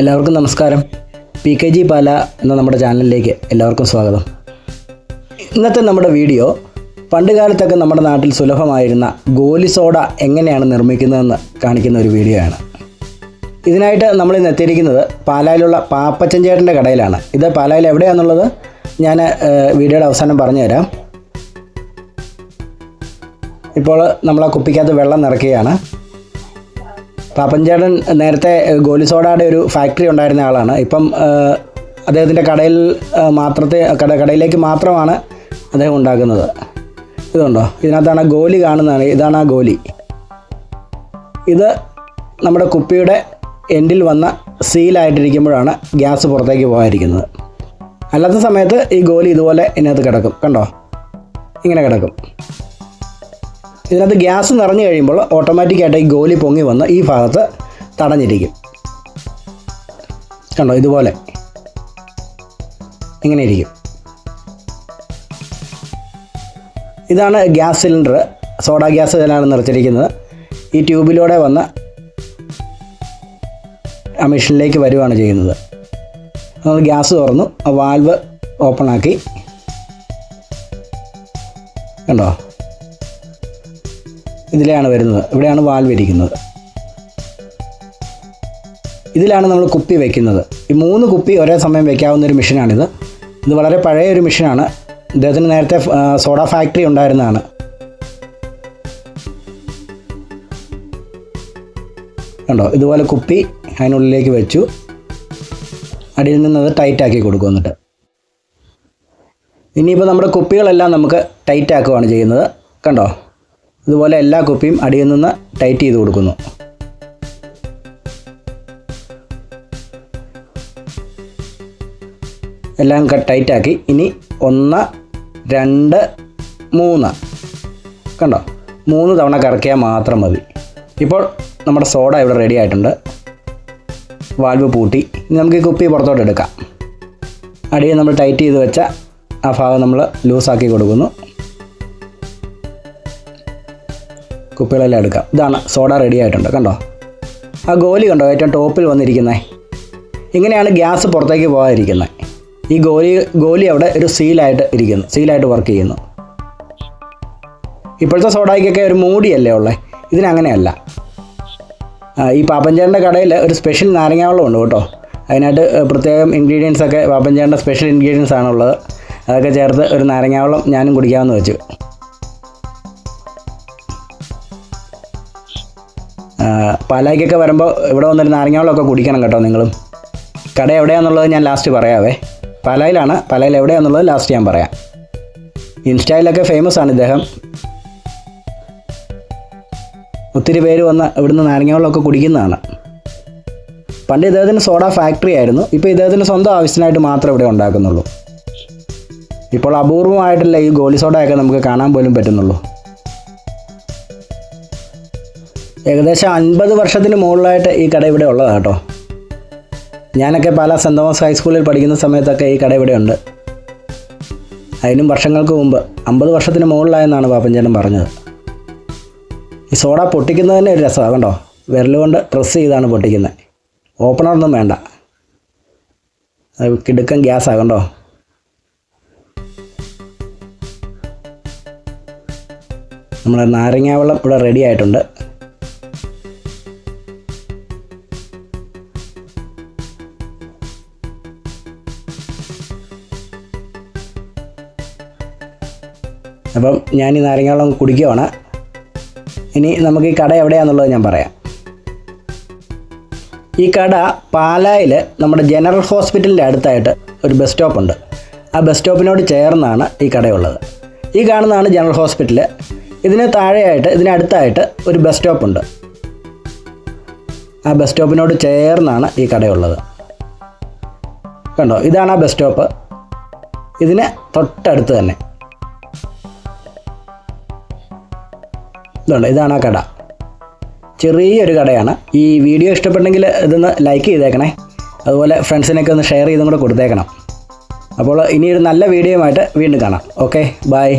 എല്ലാവർക്കും നമസ്കാരം. P K G പാല എന്ന നമ്മുടെ ചാനലിലേക്ക് എല്ലാവർക്കും സ്വാഗതം. ഇന്നത്തെ നമ്മുടെ വീഡിയോ പണ്ട് കാലത്തൊക്കെ നമ്മുടെ നാട്ടിൽ സുലഭമായിരുന്ന ഗോലി സോഡ എങ്ങനെയാണ് നിർമ്മിക്കുന്നതെന്ന് കാണിക്കുന്ന ഒരു വീഡിയോ ആണ്. ഇതിനായിട്ട് നമ്മൾ ഇന്ന് എത്തിയിരിക്കുന്നത് പാലായിലുള്ള പാപ്പച്ചൻ ചേട്ടന്റെ കടയിലാണ്. ഇത് പാലായിൽ എവിടെയാണെന്നുള്ളത് ഞാൻ വീഡിയോയുടെ അവസാനം പറഞ്ഞു തരാം ഇപ്പോൾ നമ്മൾ ആ കുപ്പിക്കകത്ത് വെള്ളം നിറയ്ക്കുകയാണ്. പാപ്പൻചേട്ടൻ നേരത്തെ ഗോലിസോഡയുടെ ഒരു ഫാക്ടറി ഉണ്ടായിരുന്ന ആളാണ്. ഇപ്പം അദ്ദേഹത്തിന്റെ കടയിൽ മാത്രത്തെ കട കടയിലേക്ക് മാത്രമാണ് അദ്ദേഹം ഉണ്ടാക്കുന്നത്. ഇതുണ്ടോ? ഇതിനകത്താണ് ഗോലി കാണുന്നതാണ്. ഇതാണ് ആ ഗോലി. ഇത് നമ്മുടെ കുപ്പിയുടെ എൻഡിൽ വന്ന സീലായിട്ടിരിക്കുമ്പോഴാണ് ഗ്യാസ് പുറത്തേക്ക് പോകാതിരിക്കുന്നത് അല്ലാത്ത സമയത്ത് ഈ ഗോലി ഇതുപോലെ ഇതിനകത്ത് കിടക്കും. കണ്ടോ? ഇങ്ങനെ കിടക്കും. ഇതിനകത്ത് ഗ്യാസ് നിറഞ്ഞു കഴിയുമ്പോൾ ഓട്ടോമാറ്റിക്കായിട്ട് ഈ ഗോലി പൊങ്ങി വന്ന് ഈ ഭാഗത്ത് തടഞ്ഞിരിക്കും. കണ്ടോ? ഇതുപോലെ. ഇങ്ങനെ ഇരിക്കും. ഇതാണ് ഗ്യാസ് സിലിണ്ടർ. സോഡ ഗ്യാസ് ഇതിലാണ് നിറച്ചിരിക്കുന്നത്. ഈ ട്യൂബിലൂടെ വന്ന് ആ മെഷീനിലേക്ക് വരുവാണ് ചെയ്യുന്നത്. നമ്മൾ ഗ്യാസ് തുറന്നു. ആ വാൽവ് ഓപ്പൺ ആക്കി. കണ്ടോ? ഇതിലെയാണ് വരുന്നത്. ഇവിടെയാണ് വാൽവ് ഇരിക്കുന്നത്. ഇതിലാണ് നമ്മൾ കുപ്പി വയ്ക്കുന്നത് ഈ മൂന്ന് കുപ്പി ഒരേ സമയം വയ്ക്കാവുന്ന ഒരു മെഷീനാണിത്. ഇത് വളരെ പഴയ ഒരു മെഷീനാണ്. ഇദ്ദേഹത്തിന് നേരത്തെ സോഡ ഫാക്ടറി ഉണ്ടായിരുന്നതാണ്. കണ്ടോ? ഇതുപോലെ കുപ്പി അതിനുള്ളിലേക്ക് വെച്ചു. അടിയിൽ നിന്ന് അത് ടൈറ്റ് ആക്കി കൊടുക്കും എന്നിട്ട്. ഇനിയിപ്പോൾ നമ്മുടെ കുപ്പികളെല്ലാം നമുക്ക് ടൈറ്റ് ആക്കുകയാണ് ചെയ്യുന്നത്. കണ്ടോ? ഇതുപോലെ എല്ലാ കുപ്പിയും അടിയിൽ നിന്ന് ടൈറ്റ് ചെയ്ത് കൊടുക്കുന്നു. എല്ലാം ടൈറ്റാക്കി ഇനി ഒന്ന് രണ്ട് മൂന്ന്. കണ്ടോ? മൂന്ന് തവണ കറക്കിയാൽ മാത്രം മതി. ഇപ്പോൾ നമ്മുടെ സോഡ ഇവിടെ റെഡി ആയിട്ടുണ്ട്. വാൽവ് പൂട്ടി. ഇനി നമുക്ക് ഈ കുപ്പി പുറത്തോട്ട് എടുക്കാം. അടിയിൽ നമ്മൾ ടൈറ്റ് ചെയ്ത് വെച്ച ആ ഭാഗം നമ്മൾ ലൂസാക്കി കൊടുക്കുന്നു. കുപ്പികളെല്ലാം എടുക്കാം. ഇതാണ് സോഡ റെഡി ആയിട്ടുണ്ട് കണ്ടോ? ആ ഗോലി കണ്ടോ? ഏറ്റവും ടോപ്പിൽ വന്നിരിക്കുന്നത് ഇങ്ങനെയാണ് ഗ്യാസ് പുറത്തേക്ക് പോകാതിരിക്കുന്നത്. ഈ ഗോലി ഗോലി അവിടെ ഒരു സീലായിട്ട് ഇരിക്കുന്നു സീലായിട്ട് വർക്ക് ചെയ്യുന്നു. ഇപ്പോഴത്തെ സോഡായിക്കൊക്കെ ഒരു മൂടിയല്ലേ ഉള്ളത് ഇതിനങ്ങനെയല്ല. ഈ പാപ്പഞ്ചേട്ടന്റെ കടയിൽ ഒരു സ്പെഷ്യൽ നാരങ്ങാവെള്ളം ഉണ്ട് കേട്ടോ. അതിനായിട്ട് പ്രത്യേകം ഇൻഗ്രീഡിയൻസ് ഒക്കെ സ്പെഷ്യൽ ഇൻഗ്രീഡിയൻസ് ആണുള്ളത്. അതൊക്കെ ചേർത്ത് ഒരു നാരങ്ങാവെള്ളം ഞാനും കുടിക്കാമെന്ന് വെച്ചു. പാലായ്ക്കൊക്കെ വരുമ്പോൾ ഇവിടെ വന്നൊരു നാരങ്ങ വെള്ളമൊക്കെ കുടിക്കണം കേട്ടോ നിങ്ങളും. കട എവിടെയാണെന്നുള്ളത് ഞാൻ ലാസ്റ്റ് പറയാവേ. പാലായിലാണ് പാലായിൽ എവിടെയാണെന്നുള്ളത് ലാസ്റ്റ് ഞാൻ പറയാം. ഇൻസ്റ്റയിലൊക്കെ ഫേമസ് ആണ് ഇദ്ദേഹം. ഒത്തിരി പേര് വന്ന് ഇവിടുന്ന് നാരങ്ങ വെള്ളമൊക്കെ കുടിക്കുന്നതാണ്. പണ്ട് ഇദ്ദേഹത്തിന് സോഡ ഫാക്ടറി ആയിരുന്നു. ഇപ്പോൾ ഇദ്ദേഹത്തിന് സ്വന്തം ആവശ്യത്തിനായിട്ട് മാത്രമേ ഇവിടെ ഉണ്ടാക്കുന്നുള്ളൂ. ഇപ്പോൾ അപൂർവമായിട്ടുള്ള ഈ ഗോലി സോഡയൊക്കെ നമുക്ക് കാണാൻ പോലും പറ്റുന്നുള്ളൂ. ഏകദേശം അൻപത് വർഷത്തിന് മുകളിലായിട്ട് ഈ കട ഇവിടെ ഉള്ളതാണ് കേട്ടോ. ഞാനൊക്കെ പല സെന്റ് തോമസ് ഹൈസ്കൂളിൽ പഠിക്കുന്ന സമയത്തൊക്കെ ഈ കട ഇവിടെ ഉണ്ട്. അതിനും വർഷങ്ങൾക്ക് മുമ്പ് അമ്പത് വർഷത്തിന് മുകളിലായെന്നാണ് പാപ്പഞ്ചേട്ടൻ പറഞ്ഞത്. ഈ സോഡ പൊട്ടിക്കുന്നത് തന്നെ ഒരു രസമാണ് കണ്ടോ? വിരലുകൊണ്ട് പ്രസ് ചെയ്താണ് പൊട്ടിക്കുന്നത്. ഓപ്പണറൊന്നും വേണ്ട. കിടുക്കൻ ഗ്യാസാണ് കണ്ടോ? നമ്മുടെ നാരങ്ങാവെള്ളം ഇവിടെ റെഡി ആയിട്ടുണ്ട്. അപ്പം ഞാൻ ഈ നാരങ്ങ വെള്ളം കുടിക്കുവാണ്. ഇനി നമുക്ക് ഈ കട എവിടെയാണെന്നുള്ളത് ഞാൻ പറയാം. ഈ കട പാലായിൽ നമ്മുടെ ജനറൽ ഹോസ്പിറ്റലിന്റെ അടുത്തായിട്ട് ഒരു ബസ് സ്റ്റോപ്പ് ഉണ്ട്. ആ ബസ് സ്റ്റോപ്പിനോട് ചേർന്നാണ് ഈ കടയുള്ളത്. ഈ കാണുന്നതാണ് ജനറൽ ഹോസ്പിറ്റൽ ഇതിന് താഴെയായിട്ട് ഇതിനടുത്തായിട്ട് ഒരു ബസ് സ്റ്റോപ്പ് ഉണ്ട്. ആ ബസ് സ്റ്റോപ്പിനോട് ചേർന്നാണ് ഈ കടയുള്ളത്. കണ്ടോ? ഇതാണ് ആ ബസ് സ്റ്റോപ്പ്. ഇതിന് തൊട്ടടുത്ത് തന്നെ. ഇതുണ്ട്. ഇതാണ് ആ കട. ചെറിയൊരു കടയാണ്. ഈ വീഡിയോ ഇഷ്ടപ്പെട്ടെങ്കിൽ ഇതൊന്ന് ലൈക്ക് ചെയ്തേക്കണേ. അതുപോലെ ഫ്രണ്ട്സിനൊക്കെ ഒന്ന് ഷെയർ ചെയ്തും കൂടെ കൊടുത്തേക്കണം. അപ്പോൾ ഇനിയൊരു നല്ല വീഡിയോയുമായിട്ട് വീണ്ടും കാണാം. Okay bye